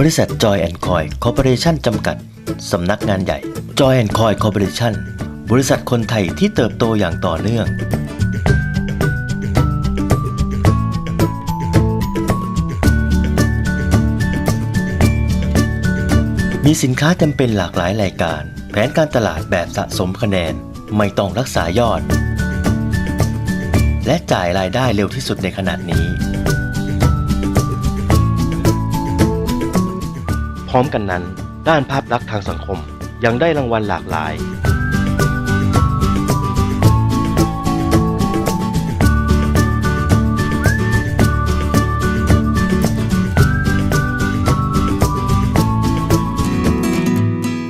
บริษัท Joy and Coy Corporation จำกัด สำนักงานใหญ่ Joy and Coy Corporation บริษัทคนไทยที่เติบโตอย่างต่อเนื่อง มีสินค้าจำเป็นหลากหลายรายการ แผนการตลาดแบบสะสมคะแนน ไม่ต้องรักษายอด และจ่ายรายได้เร็วที่สุดในขณะนี้ พร้อมกันนั้น ด้านภาพลักษณ์ทางสังคมยังได้รางวัลหลากหลาย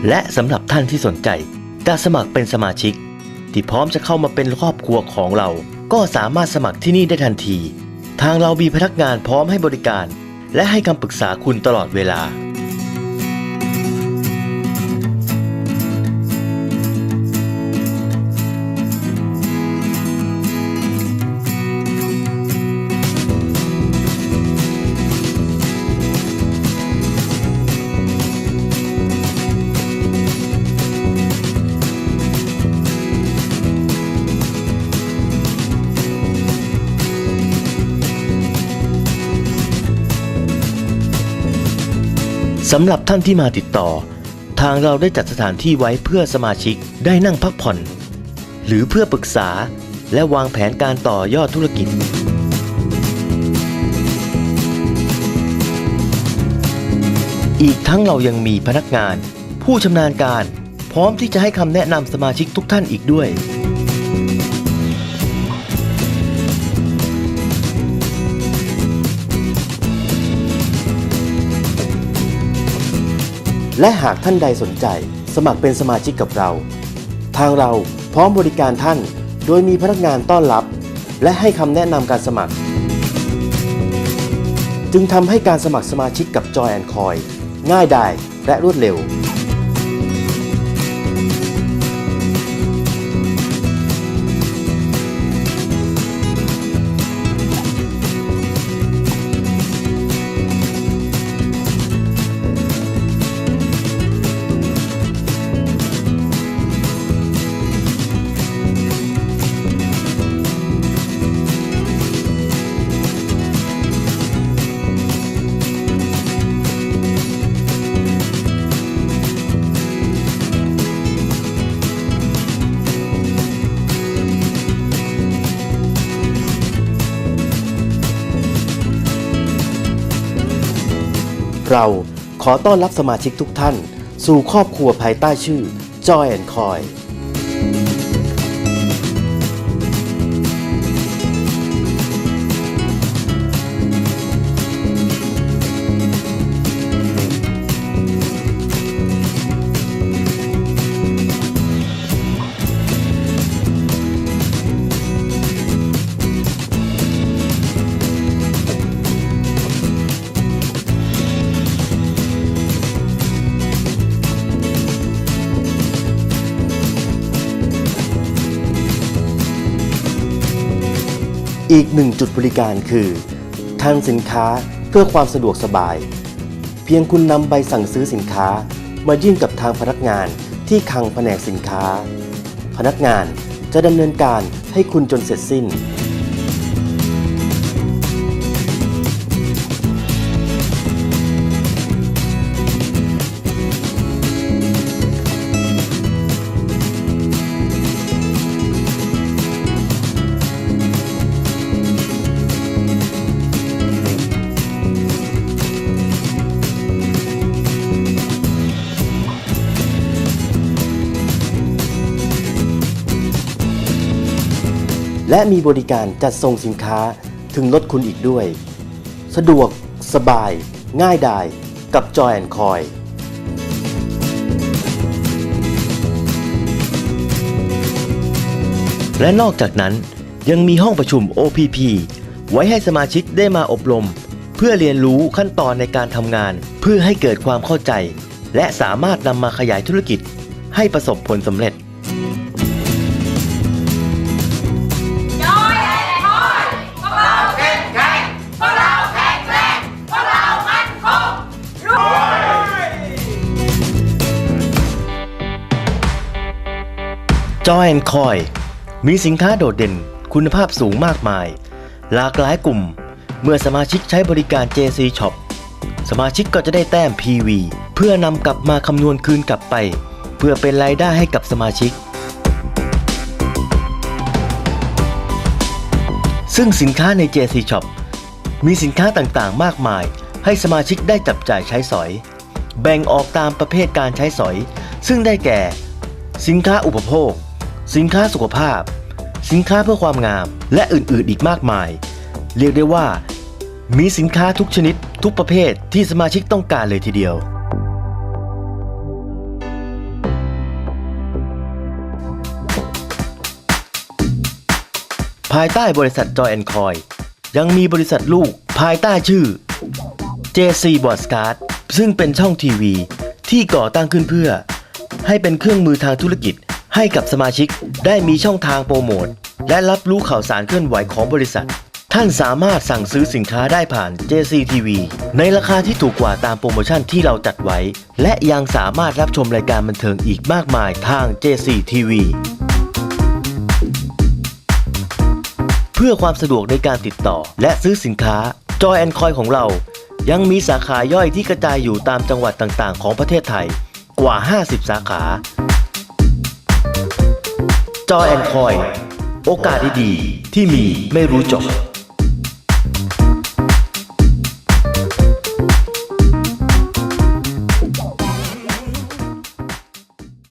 และสำหรับท่านที่สนใจจะสมัครเป็นสมาชิก ที่พร้อมจะเข้ามาเป็นครอบครัวของเรา ก็สามารถสมัครที่นี่ได้ทันที ทางเรามีพนักงานพร้อมให้บริการ และให้คำปรึกษาคุณตลอดเวลา สำหรับท่านที่มาติดต่อ ทางเราได้จัดสถานที่ไว้เพื่อสมาชิกได้นั่งพักผ่อน หรือเพื่อปรึกษาและวางแผนการต่อยอดธุรกิจ อีกทั้งเรายังมีพนักงาน ผู้ชำนาญการ พร้อมที่จะให้คำแนะนำสมาชิกทุกท่านอีกด้วย และหากท่านใดสนใจ สมัครเป็นสมาชิกกับเรา ทางเราพร้อมบริการท่าน โดยมีพนักงานต้อนรับ และให้คำแนะนำการสมัคร จึงทำให้การสมัครสมาชิกกับ Joy and Coin ง่ายดายและรวดเร็ว เราขอต้อนรับสมาชิกทุกท่าน สู่ครอบครัวภายใต้ชื่อ Joy and Coy อีกหนึ่งจุดบริการคือทางสินค้าเพื่อความสะดวกสบาย เพียงคุณนำใบสั่งซื้อสินค้า มายื่นกับทางพนักงานที่คลังแผนกสินค้า พนักงานจะดำเนินการให้คุณจนเสร็จสิ้น และมีบริการจัดส่งสินค้าถึงรถคุณอีกด้วย สะดวก สบาย ง่ายดาย กับ Joy and Coy และนอกจากนั้นยังมีห้องประชุม OPP ไว้ให้สมาชิกได้มาอบรม เพื่อเรียนรู้ขั้นตอนในการทำงาน เพื่อให้เกิดความเข้าใจ และสามารถนำมาขยายธุรกิจ ให้ประสบผลสำเร็จ จอยแอนคอย มีสินค้าโดดเด่นคุณภาพสูงมากมาย หลากหลายกลุ่ม เมื่อสมาชิกใช้บริการ JC Shop สมาชิกก็จะได้แต้ม PV เพื่อนำกลับมาคำนวณคืนกลับไป เพื่อเป็นรายได้ให้กับสมาชิก ซึ่งสินค้าใน JC Shop มีสินค้าต่างๆ มากมาย ให้สมาชิกได้จับจ่ายใช้สอย แบ่งออกตามประเภทการใช้สอย ซึ่งได้แก่ สินค้าอุปโภค สินค้าสุขภาพ สินค้าเพื่อความงาม และอื่นๆอีกมากมาย เรียกได้ว่า มีสินค้าทุกชนิด ทุกประเภทที่สมาชิกต้องการเลยทีเดียว ภายใต้บริษัทจอยแอนคอยยังมีบริษัทลูกภายใต้ชื่อ JC b o d c a s t ซึ่งเป็นช่องทีวีที่ก่อตั้งขึ้นเพื่อ ให้เป็นเครื่องมือทางธุรกิจ ให้กับสมาชิกได้มีช่องทางโปรโมท และรับรู้ข่าวสารเคลื่อนไหวของบริษัท ท่านสามารถสั่งซื้อสินค้าได้ผ่าน JC TV ในราคาที่ถูกกว่าตามโปรโมชั่นที่เราจัดไว้ และยังสามารถรับชมรายการบันเทิงอีกมากมายทาง JC TV เพื่อความสะดวกในการติดต่อ และซื้อสินค้า Joy and Coin ของเรา ยังมีสาขาย่อยที่กระจายอยู่ตามจังหวัดต่างๆ ของประเทศไทยกว่า 50 สาขา Joy and Coin โอกาสดีๆที่มีไม่รู้จบ